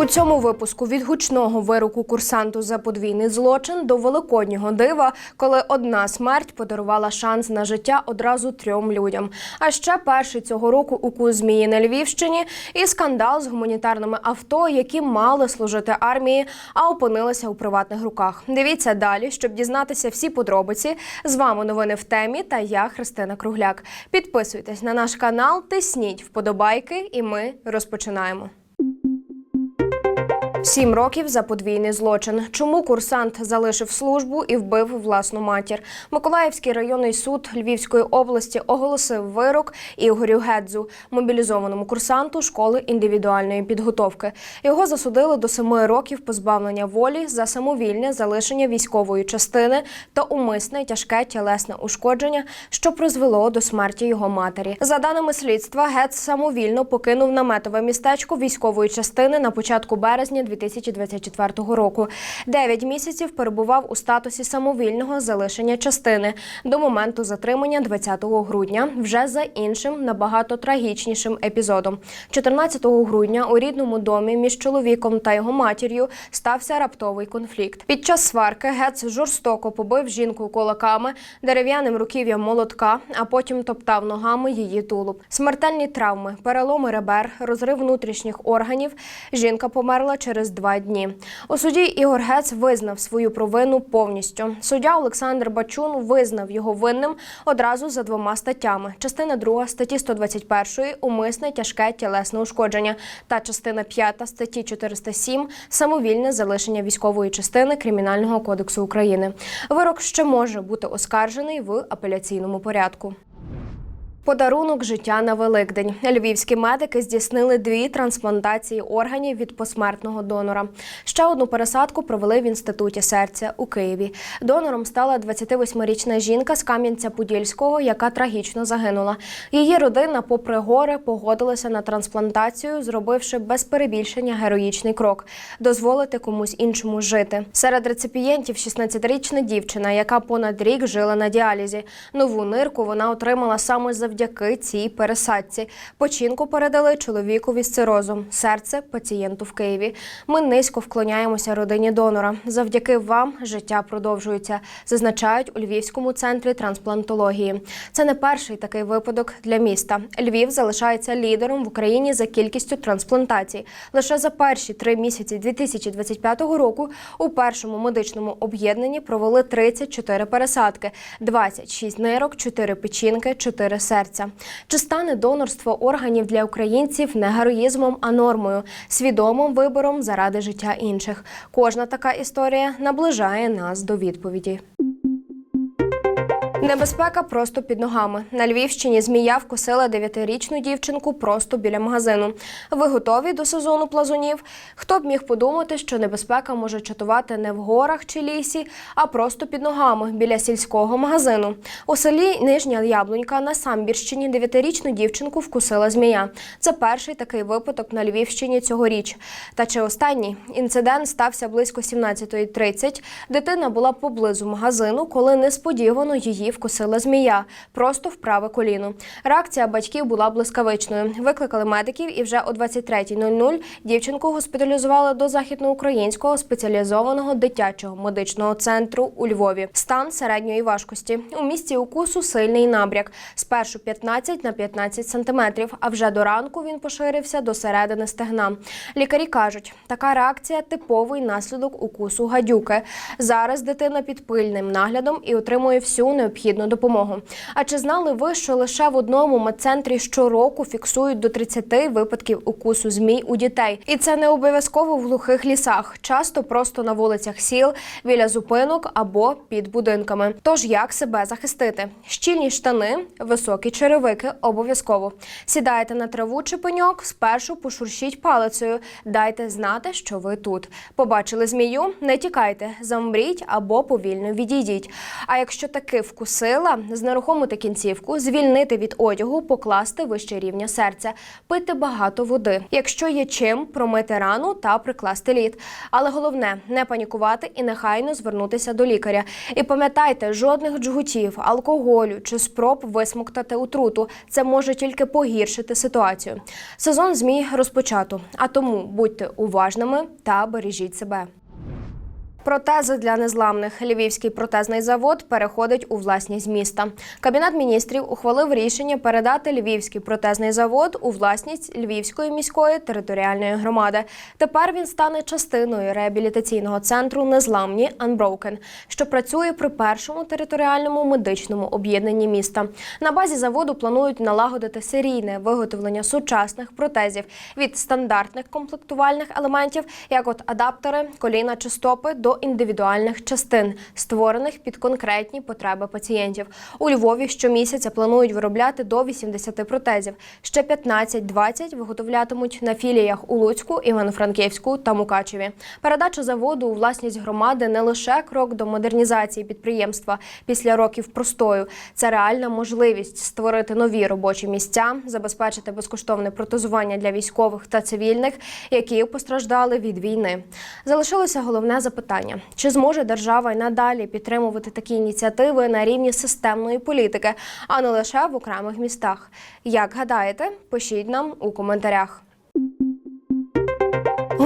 У цьому випуску від гучного вироку курсанту за подвійний злочин до великоднього дива, коли одна смерть подарувала шанс на життя одразу трьом людям. А ще перший цього року укус змії на Львівщині і скандал з гуманітарними авто, які мали служити армії, а опинилися у приватних руках. Дивіться далі, щоб дізнатися всі подробиці. З вами новини в темі та я Христина Кругляк. Підписуйтесь на наш канал, тисніть вподобайки, і ми розпочинаємо. Сім років за подвійний злочин. Чому курсант залишив службу і вбив власну матір? Миколаївський районний суд Львівської області оголосив вирок Ігорю Гедзу, мобілізованому курсанту школи індивідуальної підготовки. Його засудили до семи років позбавлення волі за самовільне залишення військової частини та умисне тяжке тілесне ушкодження, що призвело до смерті його матері. За даними слідства, Гедз самовільно покинув наметове містечко військової частини на початку березня 2024 року. Дев'ять місяців перебував у статусі самовільного залишення частини до моменту затримання 20 грудня, вже за іншим набагато трагічнішим епізодом. 14 грудня у рідному домі між чоловіком та його матір'ю стався раптовий конфлікт. Під час сварки Гец жорстоко побив жінку кулаками, дерев'яним руків'ям молотка, а потім топтав ногами її тулуб. Смертельні травми, переломи ребер, розрив внутрішніх органів. Жінка померла через два дні. У суді Ігор Гец визнав свою провину повністю. Суддя Олександр Бачун визнав його винним одразу за двома статтями: частина 2 статті 121 умисне тяжке тілесне ушкодження та частина 5 статті 407 самовільне залишення військової частини Кримінального кодексу України. Вирок ще може бути оскаржений в апеляційному порядку. Подарунок життя на Великдень. Львівські медики здійснили дві трансплантації органів від посмертного донора. Ще одну пересадку провели в інституті серця у Києві. Донором стала 28-річна жінка з Кам'янця-Подільського, яка трагічно загинула. Її родина, попри горе, погодилася на трансплантацію, зробивши без перебільшення героїчний крок дозволити комусь іншому жити. Серед реципієнтів 16-річна дівчина, яка понад рік жила на діалізі. Нову нирку вона отримала саме завдяки цій пересадці. Починку передали чоловікові з цирозом. Серце пацієнту в Києві. Ми низько вклоняємося родині донора. Завдяки вам життя продовжується, зазначають у Львівському центрі трансплантології. Це не перший такий випадок для міста. Львів залишається лідером в Україні за кількістю трансплантацій. Лише за перші три місяці 2025 року у першому медичному об'єднанні провели 34 пересадки, 26 нирок, 4 печінки, 4 серця. Чи стане донорство органів для українців не героїзмом, а нормою, свідомим вибором заради життя інших? Кожна така історія наближає нас до відповіді. Небезпека просто під ногами. На Львівщині змія вкусила дев'ятирічну дівчинку просто біля магазину. Ви готові до сезону плазунів? Хто б міг подумати, що небезпека може чатувати не в горах чи лісі, а просто під ногами біля сільського магазину. У селі Нижня Яблунька на Самбірщині дев'ятирічну дівчинку вкусила змія. Це перший такий випадок на Львівщині цьогоріч. Та чи останній інцидент стався близько 17.30. Дитина була поблизу магазину, коли несподівано її вкусила змія просто в праве коліно. Реакція батьків була блискавичною. Викликали медиків, і вже о 23.00 дівчинку госпіталізували до західноукраїнського спеціалізованого дитячого медичного центру у Львові. Стан середньої важкості. У місці укусу сильний набряк. Спершу 15 на 15 сантиметрів, а вже до ранку він поширився до середини стегна. Лікарі кажуть, така реакція типовий наслідок укусу гадюки. Зараз дитина під пильним наглядом і отримує всю необхідну допомогу. А чи знали ви, що лише в одному медцентрі щороку фіксують до 30 випадків укусу змій у дітей? І це не обов'язково в глухих лісах, часто просто на вулицях сіл, біля зупинок або під будинками. Тож як себе захистити? Щільні штани, високі черевики обов'язково. Сідаєте на траву чи пеньок, спершу пошуршіть палицею. Дайте знати, що ви тут. Побачили змію? Не тікайте, замріть або повільно відійдіть. А якщо таки вкусили сила знерухомити кінцівку, звільнити від одягу, покласти вище рівня серця, пити багато води. Якщо є чим, промити рану та прикласти лід. Але головне не панікувати і нехайно звернутися до лікаря. І пам'ятайте, жодних джгутів, алкоголю чи спроб висмоктати отруту. Це може тільки погіршити ситуацію. Сезон змій розпочато, а тому будьте уважними та бережіть себе. Протези для незламних Львівський протезний завод переходить у власність міста. Кабінет міністрів ухвалив рішення передати Львівський протезний завод у власність Львівської міської територіальної громади. Тепер він стане частиною реабілітаційного центру Незламні Unbroken, що працює при першому територіальному медичному об'єднанні міста. На базі заводу планують налагодити серійне виготовлення сучасних протезів від стандартних комплектувальних елементів, як от адаптери, коліна чи стопи, до індивідуальних частин, створених під конкретні потреби пацієнтів. У Львові щомісяця планують виробляти до 80 протезів. Ще 15-20 виготовлятимуть на філіях у Луцьку, Івано-Франківську та Мукачеві. Передача заводу у власність громади не лише крок до модернізації підприємства після років простою. Це реальна можливість створити нові робочі місця, забезпечити безкоштовне протезування для військових та цивільних, які постраждали від війни. Залишилося головне запитання: чи зможе держава й надалі підтримувати такі ініціативи на рівні системної політики, а не лише в окремих містах? Як гадаєте, пишіть нам у коментарях.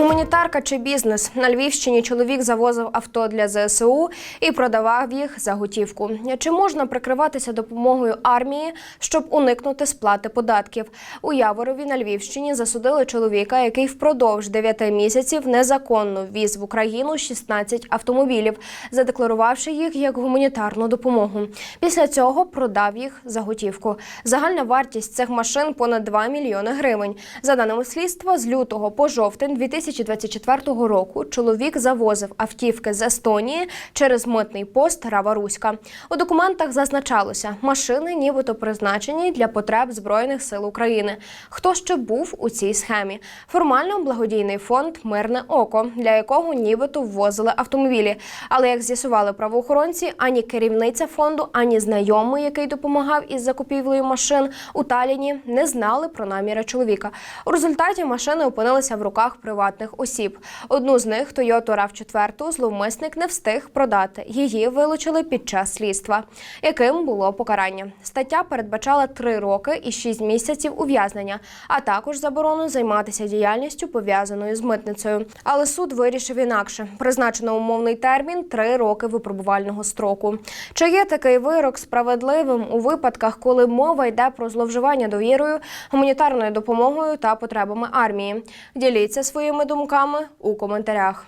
Гуманітарка чи бізнес на Львівщині чоловік завозив авто для ЗСУ і продавав їх за готівку. Чи можна прикриватися допомогою армії, щоб уникнути сплати податків? У Яворові на Львівщині засудили чоловіка, який впродовж 9 місяців незаконно ввіз в Україну 16 автомобілів, задекларувавши їх як гуманітарну допомогу. Після цього продав їх за готівку. Загальна вартість цих машин понад 2 мільйони гривень. За даними слідства, з лютого по жовтень 2024 року чоловік завозив автівки з Естонії через митний пост Рава-Руська. У документах зазначалося, машини нібито призначені для потреб Збройних сил України. Хто ще був у цій схемі? Формально благодійний фонд Мирне око, для якого нібито ввозили автомобілі. Але як з'ясували правоохоронці, ані керівниця фонду, ані знайомий, який допомагав із закупівлею машин у Таліні, не знали про наміри чоловіка. У результаті машини опинилися в руках приватних осіб. Одну з них Toyota RAV4 зловмисник не встиг продати. Її вилучили під час слідства, яким було покарання. Стаття передбачала три роки і шість місяців ув'язнення, а також заборону займатися діяльністю пов'язаною з митницею. Але суд вирішив інакше. Призначено умовний термін три роки випробувального строку. Чи є такий вирок справедливим у випадках, коли мова йде про зловживання довірою, гуманітарною допомогою та потребами армії? Діліться своїми думками у коментарях.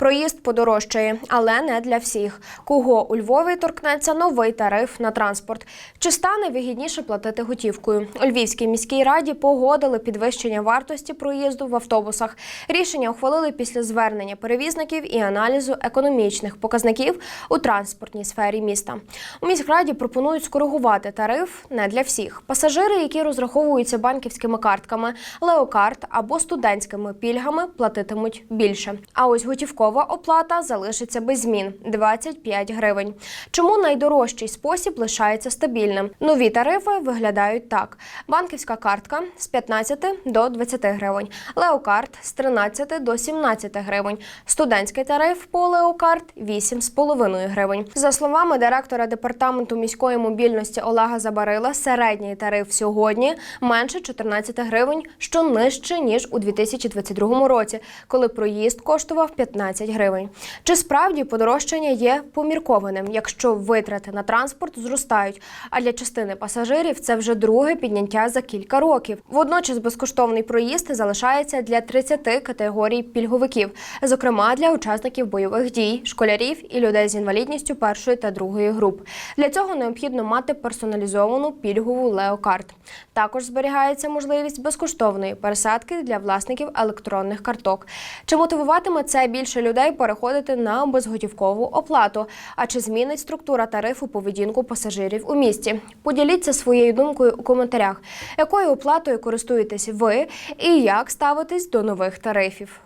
Проїзд подорожчає, але не для всіх. Кого у Львові торкнеться новий тариф на транспорт? Чи стане вигідніше платити готівкою? У Львівській міській раді погодили підвищення вартості проїзду в автобусах. Рішення ухвалили після звернення перевізників і аналізу економічних показників у транспортній сфері міста. У міськраді пропонують скоригувати тариф не для всіх. Пасажири, які розраховуються банківськими картками, леокарт або студентськими пільгами, платитимуть більше. А ось готівкова оплата залишиться без змін 25 гривень. Чому найдорожчий спосіб лишається стабільним? Нові тарифи виглядають так: банківська картка з 15 до 20 гривень, леокарт з 13 до 17 гривень, студентський тариф по леокарт 8,5 гривень. За словами директора департаменту міської мобільності Олега Забарила, середній тариф сьогодні менше 14 гривень, що нижче ніж у 2022 році, коли проїзд коштував 15 гривень. Чи справді подорожчання є поміркованим, якщо витрати на транспорт зростають? А для частини пасажирів це вже друге підняття за кілька років. Водночас безкоштовний проїзд залишається для 30 категорій пільговиків, зокрема для учасників бойових дій, школярів і людей з інвалідністю першої та другої груп. Для цього необхідно мати персоналізовану пільгову леокарт. Також зберігається можливість безкоштовної пересадки для власників електронних карток. Чи мотивуватиме це більше людей переходити на безготівкову оплату? А чи змінить структура тарифу поведінку пасажирів у місті? Поділіться своєю думкою у коментарях, якою оплатою користуєтесь ви і як ставитесь до нових тарифів.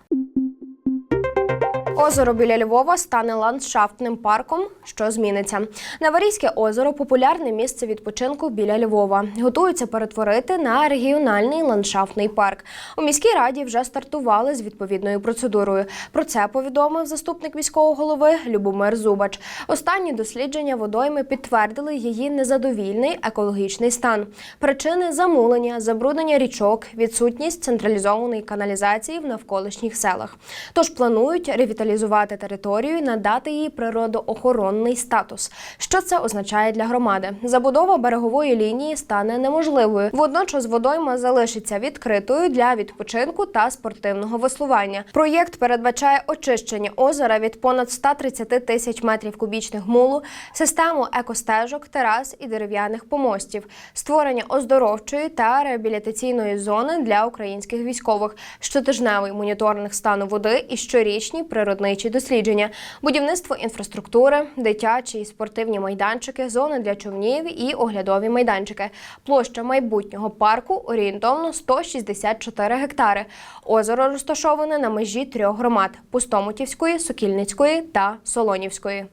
Озеро біля Львова стане ландшафтним парком, що зміниться. Наварійське озеро популярне місце відпочинку біля Львова. Готуються перетворити на регіональний ландшафтний парк. У міській раді вже стартували з відповідною процедурою. Про це повідомив заступник міського голови Любомир Зубач. Останні дослідження водойми підтвердили її незадовільний екологічний стан. Причини замулення, забруднення річок, відсутність централізованої каналізації в навколишніх селах. Тож планують ревіталізувати територію і надати їй природоохоронний статус. Що це означає для громади? Забудова берегової лінії стане неможливою. Водночас водойма залишиться відкритою для відпочинку та спортивного веслування. Проєкт передбачає очищення озера від понад 130 тисяч метрів кубічних мулу, систему екостежок, терас і дерев'яних помостів, створення оздоровчої та реабілітаційної зони для українських військових, щотижневий моніторинг стану води і щорічні природничі дослідження, будівництво інфраструктури, дитячі і спортивні майданчики, зони для човнів і оглядові майданчики. Площа майбутнього парку орієнтовно 164 гектари. Озеро розташоване на межі трьох громад: Пустомутівської, Сокільницької та Солонівської.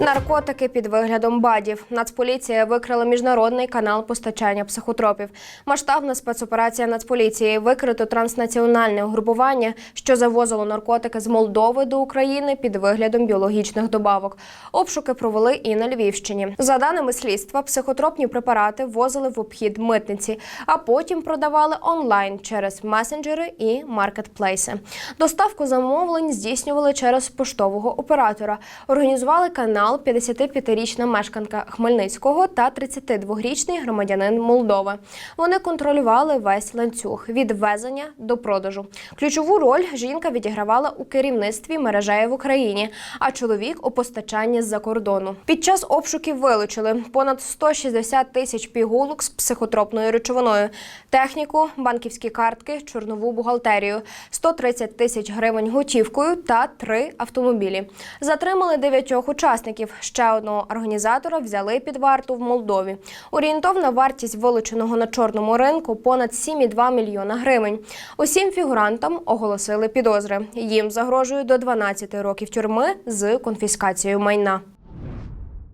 Наркотики під виглядом бадів. Нацполіція викрила міжнародний канал постачання психотропів. Масштабна спецоперація Нацполіції викрито транснаціональне угрупування, що завозило наркотики з Молдови до України під виглядом біологічних добавок. Обшуки провели і на Львівщині. За даними слідства, психотропні препарати ввозили в обхід митниці, а потім продавали онлайн через месенджери і маркетплейси. Доставку замовлень здійснювали через поштового оператора. Організували канал 55-річна мешканка Хмельницького та 32-річний громадянин Молдови. Вони контролювали весь ланцюг від ввезення до продажу. Ключову роль жінка відігравала у керівництві мережеї в Україні, а чоловік у постачанні з-за кордону. Під час обшуків вилучили понад 160 тисяч пігулок з психотропною речовиною, техніку, банківські картки, чорнову бухгалтерію, 130 тисяч гривень готівкою та три автомобілі. Затримали дев'ятьох учасників. Ще одного організатора взяли під варту в Молдові. Орієнтовна вартість вилученого на чорному ринку понад 7,2 мільйона гривень. Усім фігурантам оголосили підозри. Їм загрожує до 12 років тюрми з конфіскацією майна.